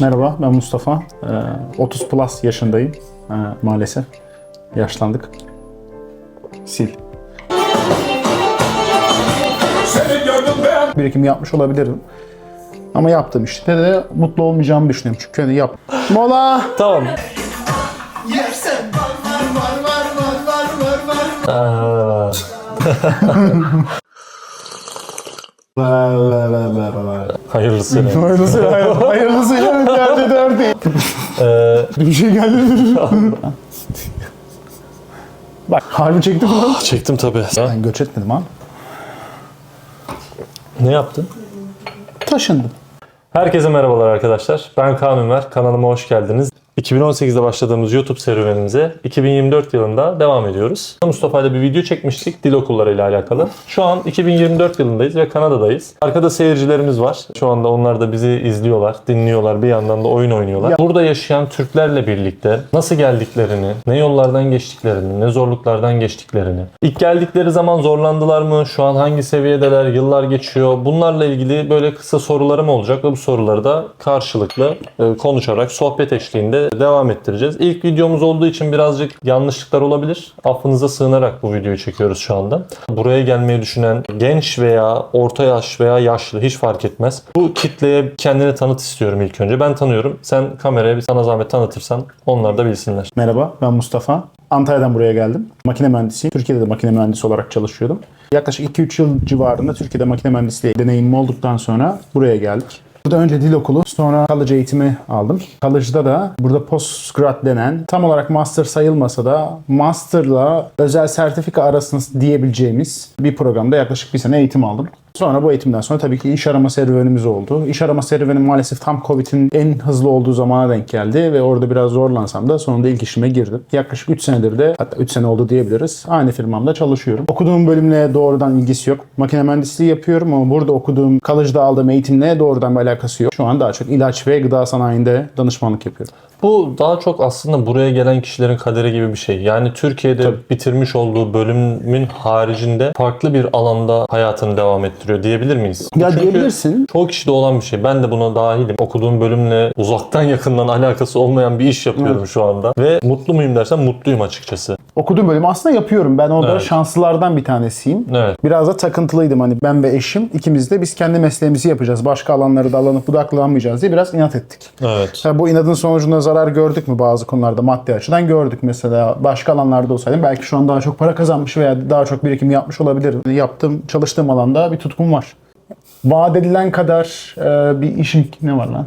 Merhaba, ben Mustafa. Ee, 30 plus yaşındayım. Ee, maalesef. Yaşlandık. Sil. Birikim yapmış olabilirim. Ama yaptığım işte de mutlu olmayacağımı düşünüyorum. Çünkü hani yap. Mola! Tamam. Yersen var var var var var var var var. Aa, hayırlısı. Hayırlısı, hayırlısıyla derdi derdi. Ee, Bir şey geldi mi? Bak, harbi çektim lan. çektim tabii. Ben göç etmedim ha. Ne yaptın? Taşındım. Herkese merhabalar arkadaşlar. Ben Kaan Ömer. Kanalıma hoş geldiniz. 2018'de başladığımız YouTube serüvenimize 2024 yılında devam ediyoruz. Mustafa ile bir video çekmiştik dil okulları ile alakalı. Şu an 2024 yılındayız ve Kanada'dayız. Arkada seyircilerimiz var. Şu anda onlar da bizi izliyorlar, dinliyorlar. Bir yandan da oyun oynuyorlar. Burada yaşayan Türklerle birlikte nasıl geldiklerini, ne yollardan geçtiklerini, ne zorluklardan geçtiklerini, ilk geldikleri zaman zorlandılar mı, şu an hangi seviyedeler, yıllar geçiyor. Bunlarla ilgili böyle kısa sorularım olacak ve bu soruları da karşılıklı e, konuşarak sohbet eşliğinde devam ettireceğiz. İlk videomuz olduğu için birazcık yanlışlıklar olabilir. Affınıza sığınarak bu videoyu çekiyoruz şu anda. Buraya gelmeyi düşünen genç veya orta yaş veya yaşlı hiç fark etmez. Bu kitleye kendini tanıt istiyorum ilk önce. Ben tanıyorum. Sen kameraya bir sana zahmet tanıtırsan onlar da bilsinler. Merhaba, ben Mustafa. Antalya'dan buraya geldim. Makine mühendisiyim. Türkiye'de de makine mühendisi olarak çalışıyordum. Yaklaşık 2-3 yıl civarında Türkiye'de makine mühendisliği deneyimim olduktan sonra buraya geldik. Burada önce dil okulu, sonra college eğitimi aldım. College'da da burada postgrad denen, tam olarak master sayılmasa da master'la özel sertifika arasında diyebileceğimiz bir programda yaklaşık bir sene eğitim aldım. Sonra bu eğitimden sonra tabii ki iş arama serüvenimiz oldu. İş arama serüveni maalesef tam Covid'in en hızlı olduğu zamana denk geldi ve orada biraz zorlansam da sonunda ilk işime girdim. Yaklaşık 3 senedir de hatta 3 sene oldu diyebiliriz. Aynı firmamda çalışıyorum. Okuduğum bölümle doğrudan ilgisi yok. Makine mühendisliği yapıyorum ama burada okuduğum, college'da aldığım eğitimle doğrudan bir alakası yok. Şu an daha çok ilaç ve gıda sanayinde danışmanlık yapıyorum. Bu daha çok aslında buraya gelen kişilerin kaderi gibi bir şey. Yani Türkiye'de bitirmiş olduğu bölümün haricinde farklı bir alanda hayatını devam ettiriyor diyebilir miyiz? Ya Çünkü diyebilirsin. Çoğu kişide olan bir şey. Ben de buna dahilim. Okuduğum bölümle uzaktan yakından alakası olmayan bir iş yapıyorum şu anda. Ve mutlu muyum dersen mutluyum açıkçası. Okuduğum bölümü aslında yapıyorum. Ben orada Evet. şanslılardan bir tanesiyim. Evet. Biraz da takıntılıydım hani ben ve eşim ikimiz de biz kendi mesleğimizi yapacağız. Başka alanları da alanıp budaklanmayacağız diye biraz inat ettik. Evet. Ha, bu inadın sonucunda zarar gördük mü bazı konularda maddi açıdan gördük mesela. Başka alanlarda olsaydım belki şu an daha çok para kazanmış veya daha çok birikim yapmış olabilirim. Yani Yaptığım, çalıştığım alanda bir tutkum var. Vaat edilen kadar e, bir işin ne var lan?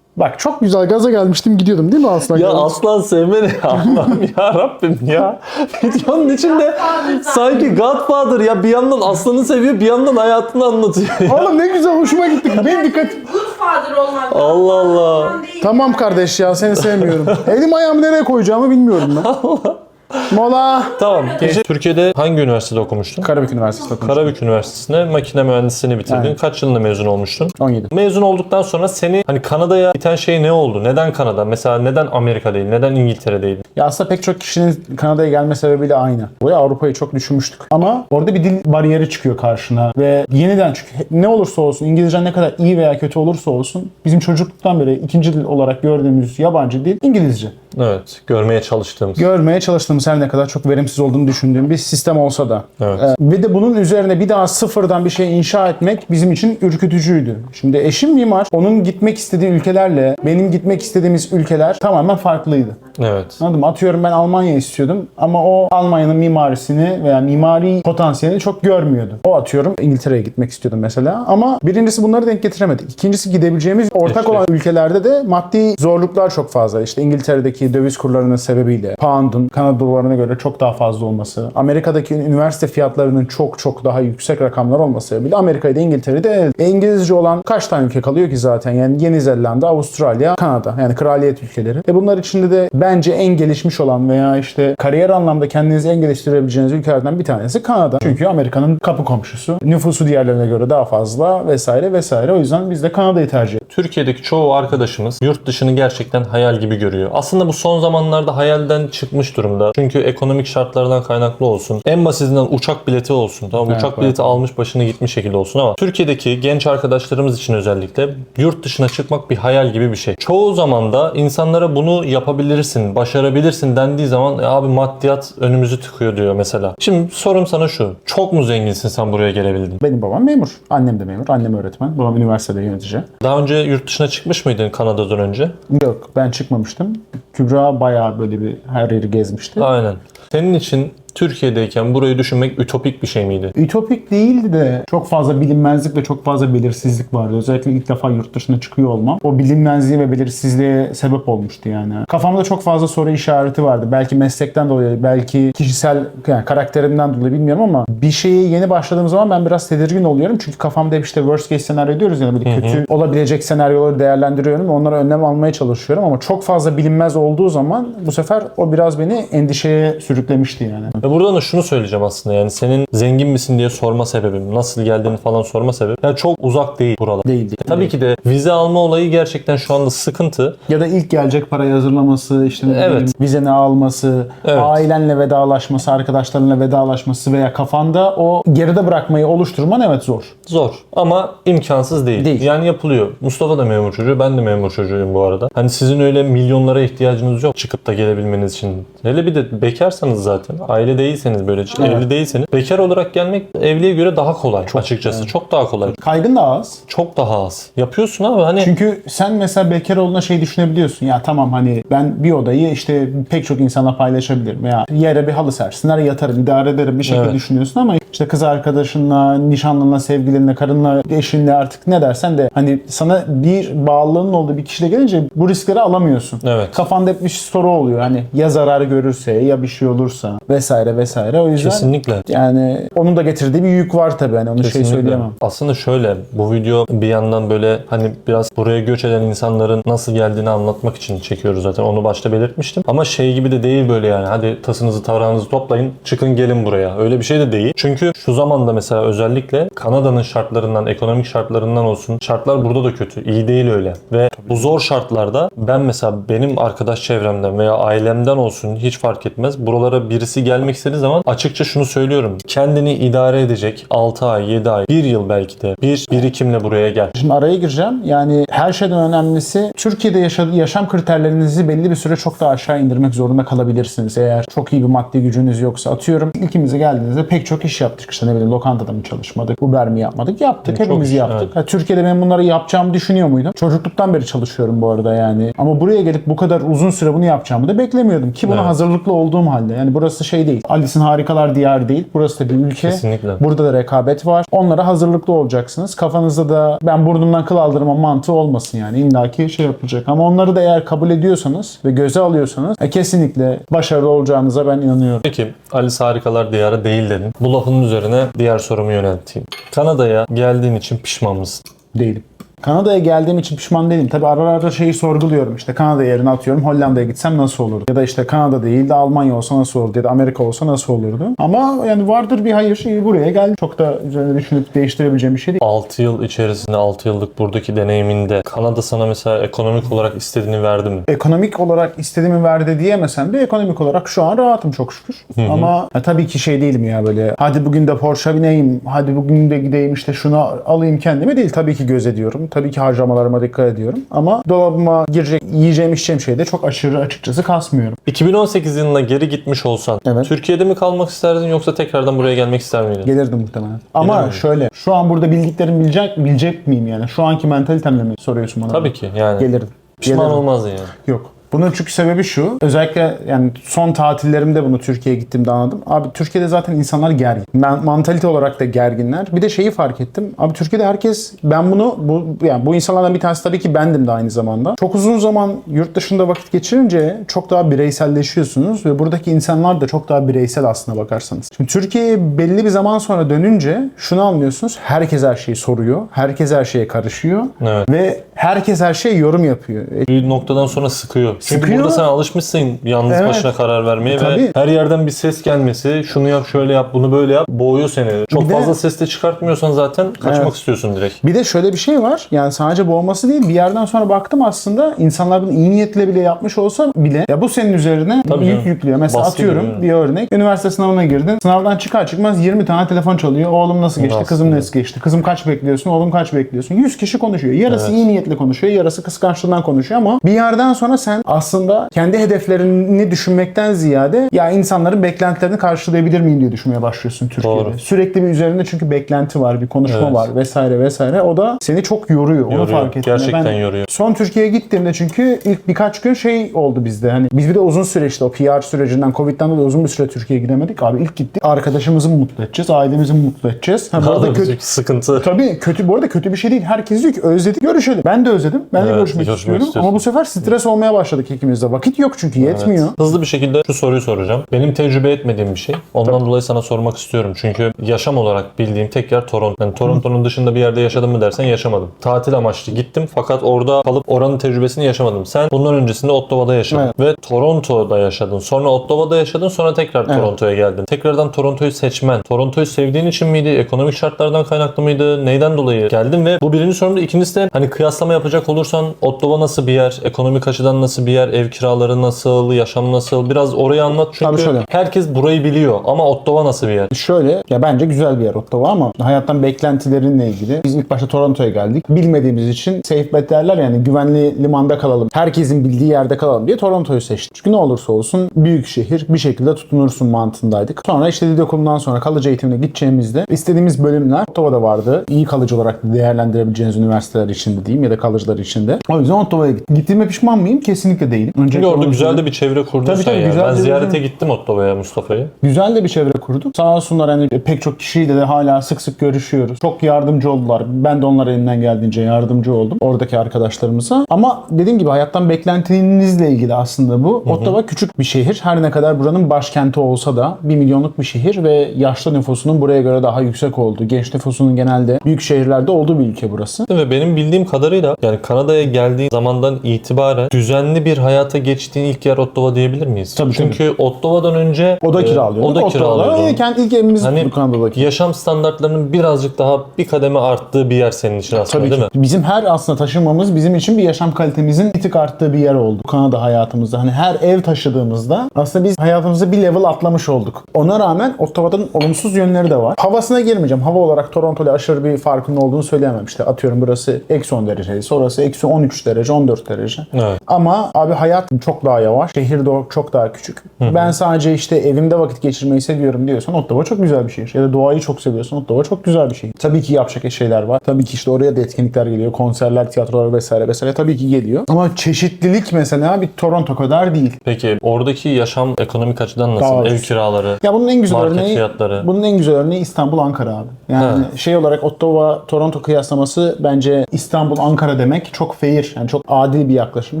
Bak çok güzel gaza gelmiştim gidiyordum değil mi Aslan? Ya Kardeşim? aslan sevmeni Allah'ım ya Rabbim ya. Videonun içinde sanki Godfather ya bir yandan aslanı seviyor bir yandan hayatını anlatıyor. ya. Oğlum ne güzel hoşuma gitti. Benim dikkat... Godfather olmak. Allah Allah. Tamam kardeş ya seni sevmiyorum. Elim ayağımı nereye koyacağımı bilmiyorum ben. Mola. Tamam. Peki, Türkiye'de hangi üniversitede okumuştun? Karabük Üniversitesi'nde okudum. Karabük Üniversitesi'nde makine mühendisliğini bitirdin. Aynen. Kaç yılında mezun olmuştun? 17. Mezun olduktan sonra seni hani Kanada'ya iten şey ne oldu? Neden Kanada? Mesela neden Amerika değil? Neden İngiltere değil? Ya aslında pek çok kişinin Kanada'ya gelme sebebiyle aynı. Buraya Avrupa'yı çok düşünmüştük. Ama orada bir dil bariyeri çıkıyor karşına. Ve yeniden çünkü ne olursa olsun İngilizcen ne kadar iyi veya kötü olursa olsun bizim çocukluktan beri ikinci dil olarak gördüğümüz yabancı dil İngilizce. Evet. Görmeye çalıştığımız. Görmeye çalıştığımız her ne kadar çok verimsiz olduğunu düşündüğüm bir sistem olsa da. Evet. Ee, ve de bunun üzerine bir daha sıfırdan bir şey inşa etmek bizim için ürkütücüydü. Şimdi eşim mimar. Onun gitmek istediği ülkelerle benim gitmek istediğimiz ülkeler tamamen farklıydı. Evet. Anladım. Atıyorum ben Almanya istiyordum ama o Almanya'nın mimarisini veya mimari potansiyelini çok görmüyordu. O atıyorum İngiltere'ye gitmek istiyordum mesela ama birincisi bunları denk getiremedik. İkincisi gidebileceğimiz ortak Keşke. olan ülkelerde de maddi zorluklar çok fazla. İşte İngiltere'deki döviz kurlarının sebebiyle pound'un Kanada dolarına göre çok daha fazla olması, Amerika'daki üniversite fiyatlarının çok çok daha yüksek rakamlar olması sebebiyle Amerika'yı da İngiltere'yi de İngilizce olan kaç tane ülke kalıyor ki zaten? Yani Yeni Zelanda, Avustralya, Kanada yani kraliyet ülkeleri. E bunlar içinde de bence en gelişmiş olan veya işte kariyer anlamda kendinizi en geliştirebileceğiniz ülkelerden bir tanesi Kanada. Çünkü Amerika'nın kapı komşusu. Nüfusu diğerlerine göre daha fazla vesaire vesaire. O yüzden biz de Kanada'yı tercih ettik. Türkiye'deki çoğu arkadaşımız yurt dışını gerçekten hayal gibi görüyor. Aslında bu son zamanlarda hayalden çıkmış durumda. Çünkü ekonomik şartlardan kaynaklı olsun. En basitinden uçak bileti olsun. Tamam Evet, uçak evet. bileti almış başını gitmiş şekilde olsun ama Türkiye'deki genç arkadaşlarımız için özellikle yurt dışına çıkmak bir hayal gibi bir şey. Çoğu zaman da insanlara bunu yapabilirsin, başarabilirsin dendiği zaman "E abi maddiyat önümüzü tıkıyor diyor mesela. Şimdi sorum sana şu. Çok mu zenginsin sen buraya gelebildin? Benim babam memur. Annem de memur. Annem öğretmen. Babam üniversitede yönetici. Daha önce yurt dışına çıkmış mıydın Kanada'dan önce? Yok ben çıkmamıştım. Kübra bayağı böyle bir her yeri gezmişti. Aynen. Senin için Türkiye'deyken burayı düşünmek ütopik bir şey miydi? Ütopik değildi de çok fazla bilinmezlik ve çok fazla belirsizlik vardı. Özellikle ilk defa yurt dışına çıkıyor olmam. O bilinmezliğe ve belirsizliğe sebep olmuştu yani. Kafamda çok fazla soru işareti vardı. Belki meslekten dolayı, belki kişisel yani karakterimden dolayı bilmiyorum ama bir şeye yeni başladığım zaman ben biraz tedirgin oluyorum. Çünkü kafamda hep işte worst case senaryo diyoruz yani böyle kötü olabilecek senaryoları değerlendiriyorum ve onlara önlem almaya çalışıyorum ama çok fazla bilinmez olduğu zaman bu sefer o biraz beni endişeye sürüklemişti yani. Buradan da şunu söyleyeceğim aslında yani senin zengin misin diye sorma sebebim, nasıl geldiğini falan sorma sebebim. Yani çok uzak değil buralar. Değil değil. Tabii ki de vize alma olayı gerçekten şu anda sıkıntı. Ya da ilk gelecek parayı hazırlaması, işte ne Evet. bileyim, vizeni alması, Evet. ailenle vedalaşması, arkadaşlarınla vedalaşması veya kafanda o geride bırakmayı oluşturman evet zor. Zor ama imkansız değil. Değil. Yani yapılıyor. Mustafa da memur çocuğu, ben de memur çocuğuyum bu arada. Hani sizin öyle milyonlara ihtiyacınız yok çıkıp da gelebilmeniz için. Hele bir de bekarsanız zaten, aile değilseniz böyle Evet. evli değilseniz bekar olarak gelmek evliye göre daha kolay açıkçası. Çok daha kolay. Kaygın da az. Çok daha az. Yapıyorsun abi hani Çünkü sen mesela bekar olduğunda şey düşünebiliyorsun. Ya tamam hani ben bir odayı işte pek çok insanla paylaşabilirim. Veya yere bir halı sersinler yatarım, idare ederim bir şekilde Evet. düşünüyorsun ama işte kız arkadaşınla, nişanlınla, sevgilinle, karınla, eşinle artık ne dersen de hani sana bir bağlılığının olduğu bir kişiyle gelince bu riskleri alamıyorsun. Evet. Kafanda hep bir soru oluyor. Hani ya zarar görürse ya bir şey olursa vesaire vesaire. O yüzden kesinlikle. yani onun da getirdiği bir yük var tabii. Hani onu şey Kesinlikle. söyleyemem. Aslında şöyle bu video bir yandan böyle hani biraz buraya göç eden insanların nasıl geldiğini anlatmak için çekiyoruz zaten onu başta belirtmiştim. Ama şey gibi de değil böyle yani hadi tasınızı tavrağınızı toplayın çıkın gelin buraya. Öyle bir şey de değil. Çünkü şu zamanda mesela özellikle Kanada'nın şartlarından ekonomik şartlarından olsun şartlar burada da kötü. iyi değil öyle. Ve bu zor şartlarda ben mesela benim arkadaş çevremden veya ailemden olsun hiç fark etmez. Buralara birisi gelmek istediği zaman açıkça şunu söylüyorum. Kendini idare edecek 6 ay, 7 ay, 1 yıl belki de bir birikimle buraya gel. Şimdi araya gireceğim. Yani her şeyden önemlisi Türkiye'de yaşadığı yaşam kriterlerinizi belli bir süre çok daha aşağı indirmek zorunda kalabilirsiniz. Eğer çok iyi bir maddi gücünüz yoksa. Atıyorum ilkimize geldiğinizde pek çok iş yaptık. İşte ne bileyim lokantada mı çalışmadık, Uber mi yapmadık? Yaptık. Çok Hepimiz iş, yaptık. evet. Ha, Türkiye'de ben bunları yapacağımı düşünüyor muydum? Çocukluktan beri çalışıyorum bu arada yani. Ama buraya gelip bu kadar uzun süre bunu yapacağımı da beklemiyordum. Ki buna Evet. hazırlıklı olduğum halde. Yani burası şey değil. Alice'in Harikalar Diyarı değil. Burası da bir ülke. Kesinlikle. Burada da rekabet var. Onlara hazırlıklı olacaksınız. Kafanızda da ben burnumdan kıl aldırma mantığı olmasın yani. İlla ki şey yapılacak. Ama onları da eğer kabul ediyorsanız ve göze alıyorsanız e, kesinlikle başarılı olacağınıza ben inanıyorum. Peki Alice Harikalar Diyarı değil dedin. Bu lafın üzerine diğer sorumu yönelteyim. Kanada'ya geldiğin için pişman mısın? Değilim. Kanada'ya geldiğim için pişman değilim. Tabi ara ara şeyi sorguluyorum. İşte Kanada yerine atıyorum Hollanda'ya gitsem nasıl olurdu? Ya da işte Kanada değil de Almanya olsa nasıl olurdu? Ya da Amerika olsa nasıl olurdu? Ama yani vardır bir hayır. iyi buraya geldim. Çok da üzerine düşünüp değiştirebileceğim bir şey değil. 6 yıl içerisinde 6 yıllık buradaki deneyiminde Kanada sana mesela ekonomik olarak istediğini verdi mi? ekonomik olarak istediğimi verdi diyemesem de ekonomik olarak şu an rahatım çok şükür. Ama ya tabii ki şey değilim ya böyle hadi bugün de Porsche bineyim, hadi bugün de gideyim işte şunu alayım kendime değil. Tabii ki göz ediyorum. Tabii ki harcamalarıma dikkat ediyorum. Ama dolabıma girecek yiyeceğim içeceğim şeyde çok aşırı açıkçası kasmıyorum. 2018 yılına geri gitmiş olsan Evet. Türkiye'de mi kalmak isterdin yoksa tekrardan buraya gelmek ister miydin? Gelirdim muhtemelen. Ama miydin? şöyle şu an burada bildiklerimi bilecek, bilecek miyim yani? Şu anki mentalitemle mi soruyorsun bana? Tabii ki yani. Gelirdim. Pişman Gelirdim. olmazdın yani. Yok. Bunun çünkü sebebi şu. Özellikle yani son tatillerimde bunu Türkiye'ye gittiğimde anladım. Abi Türkiye'de zaten insanlar gergin. Ben, mantalite olarak da gerginler. Bir de şeyi fark ettim. Abi Türkiye'de herkes ben bunu bu yani bu insanlardan bir tanesi tabii ki bendim de aynı zamanda. Çok uzun zaman yurt dışında vakit geçirince çok daha bireyselleşiyorsunuz ve buradaki insanlar da çok daha bireysel aslına bakarsanız. Şimdi Türkiye'ye belli bir zaman sonra dönünce şunu anlıyorsunuz. Herkes her şeyi soruyor. Herkes her şeye karışıyor. Evet. Ve herkes her şeye yorum yapıyor. Bir noktadan sonra sıkıyor. Çünkü Sıkıyor. burada sen alışmışsın yalnız Evet. başına karar vermeye Tabii. ve her yerden bir ses gelmesi, şunu yap, şöyle yap, bunu böyle yap, boğuyor seni. Çok Bir de- fazla ses de çıkartmıyorsan zaten kaçmak Evet. istiyorsun direkt. Bir de şöyle bir şey var. Yani sadece boğması değil. Bir yerden sonra baktım aslında insanlar bunu iyi niyetle bile yapmış olsa bile ya bu senin üzerine Tabii yük canım. yüklüyor. Mesela Baskı atıyorum gibi. bir örnek. Üniversite sınavına girdin. Sınavdan çıkar çıkmaz 20 tane telefon çalıyor. Oğlum nasıl geçti? Nasıl? Kızım nasıl geçti? Kızım kaç bekliyorsun? Oğlum kaç bekliyorsun? 100 kişi konuşuyor. Yarısı Evet. iyi niyetle konuşuyor. Yarısı kıskançlığından konuşuyor ama bir yerden sonra sen aslında kendi hedeflerini düşünmekten ziyade ya insanların beklentilerini karşılayabilir miyim diye düşünmeye başlıyorsun Türkiye'de. Doğru. Sürekli bir üzerinde çünkü beklenti var, bir konuşma Evet. var vesaire vesaire. O da seni çok yoruyor. Onu Yoruyor. fark ettim. Gerçekten Ben yoruyor. Son Türkiye'ye gittiğimde çünkü ilk birkaç gün şey oldu bizde. Hani biz bir de uzun süreçte o PR sürecinden Covid'den dolayı uzun bir süre Türkiye'ye gidemedik. Abi ilk gittik. Arkadaşımızı mı mutlu edeceğiz? Ailemizi mi mutlu edeceğiz? Ha, bu arada kötü, sıkıntı. Tabii kötü bu arada kötü bir şey değil. Herkes diyor ki özledik görüşelim. Ben de özledim. Ben de Evet, görüşmek, görüşmek istiyorum. Ama bu sefer stres olmaya başladık ikimiz de. Vakit yok çünkü yetmiyor. Evet. Hızlı bir şekilde şu soruyu soracağım. Benim tecrübe etmediğim bir şey. Ondan dolayı sana sormak istiyorum. Çünkü yaşam olarak bildiğim tek yer Toronto. Yani Toronto'nun dışında bir yerde yaşadım mı dersen yaşamadım. Tatil amaçlı gittim fakat orada kalıp oranın tecrübesini yaşamadım. Sen bundan öncesinde Ottawa'da yaşadın ve Toronto'da yaşadın. Sonra Ottawa'da yaşadın sonra tekrar Evet. Toronto'ya geldin. Tekrardan Toronto'yu seçmen. Toronto'yu sevdiğin için miydi? Ekonomik şartlardan kaynaklı mıydı? Neyden dolayı geldin ve bu birinci sorumda ikincisi de hani kıyaslama yapacak olursan Ottawa nasıl bir yer? Ekonomik açıdan nasıl bir yer? Ev kiraları nasıl? Yaşam nasıl? Biraz orayı anlat çünkü Tabii şöyle. herkes burayı biliyor ama Ottawa nasıl bir yer? Şöyle ya bence güzel bir yer Ottawa ama hayattan beklentilerinle ilgili biz ilk başta Toronto'ya geldik. Bilmediğimiz için safe bet derler yani güvenli limanda kalalım. Herkesin bildiği yerde kalalım diye Toronto'yu seçtik. Çünkü ne olursa olsun büyük şehir bir şekilde tutunursun mantığındaydık. Sonra işte dil okulundan sonra kalıcı eğitimine gideceğimizde istediğimiz bölümler Ottawa'da vardı. İyi kalıcı olarak değerlendirebileceğiniz üniversiteler içinde diyeyim ya da kalıcılar içinde. O yüzden Ottawa'ya gittim. Gittiğime pişman mıyım? Kesinlikle değilim. Çünkü Öncelikle orada onu güzel söyleyeyim. de bir çevre kurdun Tabii sen tabii, ya. güzel Ben de- ziyarete gittim Ottawa'ya Mustafa'yı. Güzel de bir çevre kurduk. Sağ olsunlar hani pek çok kişiyle de hala sık sık görüşüyoruz. Çok yardımcı oldular. Ben de onlara elimden geldiğince yardımcı oldum. Oradaki arkadaşlarımıza. Ama dediğim gibi hayattan beklentinizle ilgili aslında bu. Ottawa küçük bir şehir. Her ne kadar buranın başkenti olsa da 1 milyonluk bir şehir ve yaşlı nüfusunun buraya göre daha yüksek olduğu, genç nüfusunun genelde büyük şehirlerde olduğu bir ülke burası. Ve benim bildiğim kadarıyla yani Kanada'ya geldiğin zamandan itibaren düzenli bir hayata geçtiğin ilk yer Ottawa diyebilir miyiz? Tabii, Çünkü Ottawa'dan önce Oda kiralıyorduk. Oda ve kendi ilk evimiz Hani Kanada'daki. yaşam standartlarının birazcık daha bir kademe arttığı bir yer senin için aslında Tabii değil ki. mi? Bizim her aslında taşınmamız bizim için bir yaşam kalitemizin bir tık arttığı bir yer oldu. Kanada hayatımızda. Hani her ev taşıdığımızda aslında biz hayatımızda bir level atlamış olduk. Ona rağmen Ottawa'nın olumsuz yönleri de var. Havasına girmeyeceğim. Hava olarak Toronto ile aşırı bir farkının olduğunu söyleyemem. İşte atıyorum burası eksi 10 dereceyse orası eksi 13 derece 14 derece. Evet. Ama abi hayat çok daha yavaş. Şehir de çok daha küçük. Ben sadece işte evimde vakit geçirmeyi seviyorum diyorsan Ottawa çok güzel bir şehir. Ya da doğayı çok seviyorsan Ottawa çok güzel bir şehir. Tabii ki yapacak şeyler var. Tabii ki işte oraya da etkinlikler geliyor. Konserler, tiyatrolar vesaire vesaire tabii ki geliyor. Ama çeşitlilik mesela bir Toronto kadar değil. Peki oradaki yaşam ekonomik açıdan nasıl? Daha Ev ucuz. kiraları, Ya bunun en güzel market örneği fiyatları. bunun en güzel örneği İstanbul Ankara abi. Yani şey olarak Ottawa Toronto kıyaslaması bence İstanbul Ankara demek çok fair. Yani çok adil bir yaklaşım.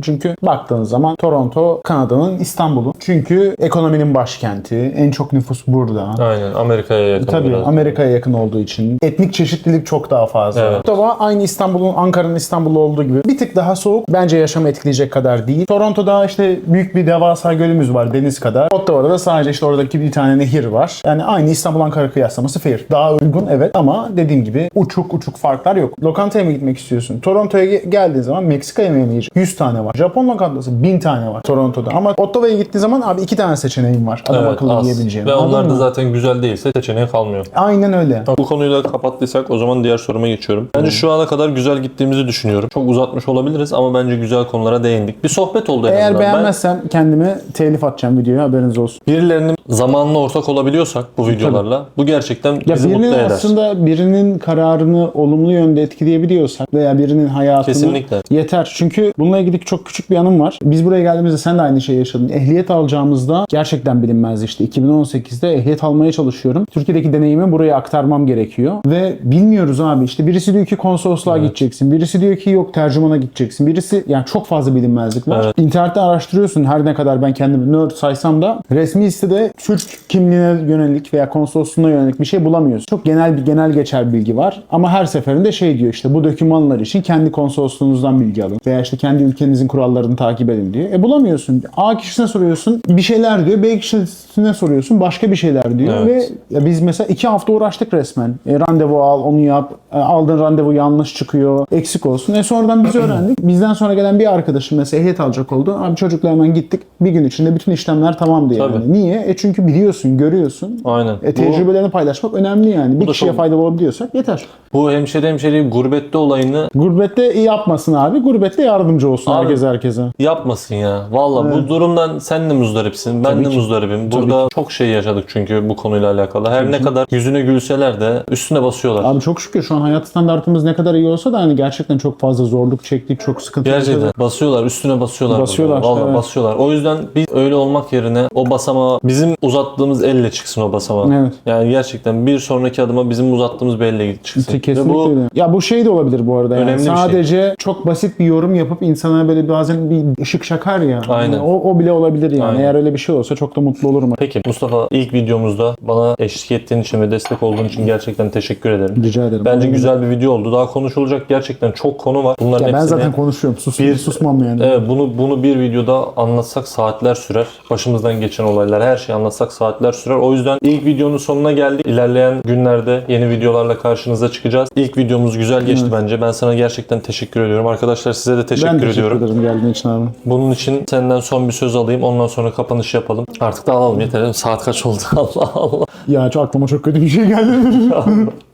Çünkü baktığınız zaman Toronto Kanada'nın İstanbul'u. Çünkü ekonominin başkenti. En çok nüfus burada. Aynen Amerika'ya yakın Tabii biraz. Amerika'ya yakın olduğu için etnik çeşitlilik çok daha fazla. Evet. Ottawa aynı İstanbul'un Ankara'nın İstanbul'u olduğu gibi bir tık daha soğuk. Bence yaşamı etkileyecek kadar değil. Toronto'da işte büyük bir devasa gölümüz var deniz kadar. Ottawa'da da sadece işte oradaki bir tane nehir var. Yani aynı İstanbul Ankara kıyaslaması fair. Daha uygun evet ama dediğim gibi uçuk uçuk farklar yok. Lokantaya mı gitmek istiyorsun? Toronto'ya ge- geldiğin zaman Meksika yemeği mi yiyeceksin? 100 tane var. Japon lokantası 1000 tane var Toronto'da. Ama Ottawa'ya gittiğin zaman abi iki tane seçeneğin var. Adam Evet, akıllı az. yiyebileceğin. Ve onlar da zaten güzel değilse seçeneği kalmıyor. Aynen öyle. Bu konuyu da kapattıysak o zaman diğer soruma geçiyorum. Bence şu ana kadar güzel gittiğimizi düşünüyorum. Çok uzatmış olabiliriz ama bence güzel konulara değindik. Bir sohbet oldu en Eğer azından. Ben beğenmezsem kendime telif atacağım videoya haberiniz olsun. birilerinin zamanla ortak olabiliyorsak bu videolarla bu gerçekten Ya bizi mutlu eder. aslında birinin kararını olumlu yönde etkileyebiliyorsak veya birinin hayatını Kesinlikle. yeter. Çünkü bununla ilgili çok küçük bir anım var. Biz buraya geldiğimizde sen de aynı şeyi yaşadın. Ehliyet alacağımızda gerçekten bilinmezdi işte. 2018'de ehliyet almaya çalışıyorum. Türkiye'deki deneyimi buraya aktarmam gerekiyor. Ve bilmiyoruz abi işte birisi diyor ki konsolosluğa gideceksin. Birisi diyor ki yok tercümana gideceksin. Birisi yani çok fazla bilinmezlik var. Evet. İnternette araştırıyorsun her ne kadar ben kendimi nerd saysam da resmi sitede Türk kimliğine yönelik veya konsolosluğuna yönelik bir şey bulamıyorsun. Çok genel bir genel geçer bilgi var ama her seferinde şey diyor işte bu dokümanlar için kendi konsolosluğunuzdan bilgi alın veya işte kendi ülkenizin kurallarını takip edin diyor. E bulamıyorsun. A kişisine soruyorsun bir şeyler diyor. B kişisine soruyorsun başka bir şeyler diyor Evet. ve ya biz mesela iki hafta uğraştık resmen. E, randevu al, onu yap. E, aldığın randevu yanlış çıkıyor. Eksik olsun. E sonradan biz öğrendik. Bizden sonra gelen bir arkadaşım mesela ehliyet alacak oldu. Abi çocukla hemen gittik. Bir gün içinde bütün işlemler tamamdı yani. Tabii. Niye? E çünkü biliyorsun, görüyorsun. Aynen. E tecrübelerini paylaşmak önemli yani. Bir kişiye çok- faydalı olabiliyorsak yeter. Bu hemşeri hemşeri gurbette olayını Gurbette yapmasın abi. Gurbette yardımcı olsun Abi- herkes herkese. yapmasın ya. Valla bu durumdan sen de muzdaripsin. Ben Tabii de ki. muzdaribim. Burada çok şey yaşadık çünkü bu konuyla alakalı. Her ne ki. kadar yüzüne gülseler de üstüne basıyorlar. Abi çok şükür şu an hayat standartımız ne kadar iyi olsa da hani gerçekten çok fazla zorluk çektik, çok sıkıntı Gerçekten yaşadık. basıyorlar, üstüne basıyorlar. Basıyorlar, Valla evet. basıyorlar. O yüzden biz öyle olmak yerine o basamağa bizim uzattığımız elle çıksın o basamağa. Evet. Yani gerçekten bir sonraki adıma bizim uzattığımız bir elle çıksın. Ve Kesinlikle bu öyle. Ya bu şey de olabilir bu arada. Yani. Önemli bir şey. Sadece çok basit bir yorum yapıp insana böyle bazen bir ışık çakar ya. Aynen. Yani o, o bile olabilir yani. Aynen. Eğer öyle bir şey olsa çok da mutlu olurum. Peki Mustafa ilk videomuzda bana eşlik ettiğin için ve destek olduğun için gerçekten teşekkür ederim. Rica ederim. Bence Aynen. güzel bir video oldu. Daha konuşulacak gerçekten çok konu var. Bunların Ya ben hepsini zaten konuşuyorum. Sus, Bir- susmam yani. Evet bunu bunu bir videoda anlatsak saatler sürer. Başımızdan geçen olaylar her şeyi anlatsak saatler sürer. O yüzden ilk videonun sonuna geldik. İlerleyen günlerde yeni videolarla karşınıza çıkacağız. İlk videomuz güzel geçti bence. Ben sana gerçekten teşekkür ediyorum. Arkadaşlar size de teşekkür, ben teşekkür ediyorum. ederim geldiğin için abi. Bunun için senden son bir söz alayım. Ondan sonra kapanış yapalım. Artık da alalım yeter. Saat kaç oldu? Allah Allah. Ya çok aklıma çok kötü bir şey geldi.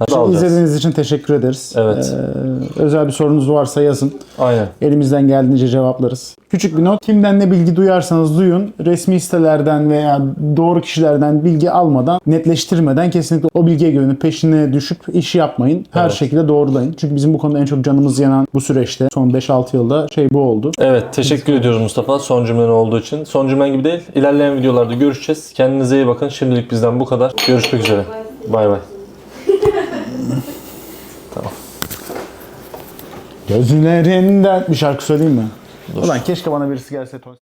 Alacağız. İzlediğiniz için teşekkür ederiz. Evet. Ee, özel bir sorunuz varsa yazın. Aynen. Elimizden geldiğince cevaplarız. Küçük bir not. Kimden ne bilgi duyarsanız duyun. Resmi sitelerden veya doğru kişilerden bilgi almadan, netleştirmeden kesinlikle o bilgiye güvenip peşine düşüp iş yapmayın. Her Evet. şekilde doğrulayın. Çünkü bizim bu konuda en çok canımız yanan bu süreçte son 5-6 yılda şey bu oldu. Evet teşekkür ediyoruz Mustafa son cümlen olduğu için. Son cümlen gibi değil. İlerleyen videolarda görüşeceğiz. Kendinize iyi bakın. Şimdilik bizden bu kadar. Görüşmek üzere. Bay bay. Gözlerinden bir şarkı söyleyeyim mi? Ulan keşke bana birisi gelse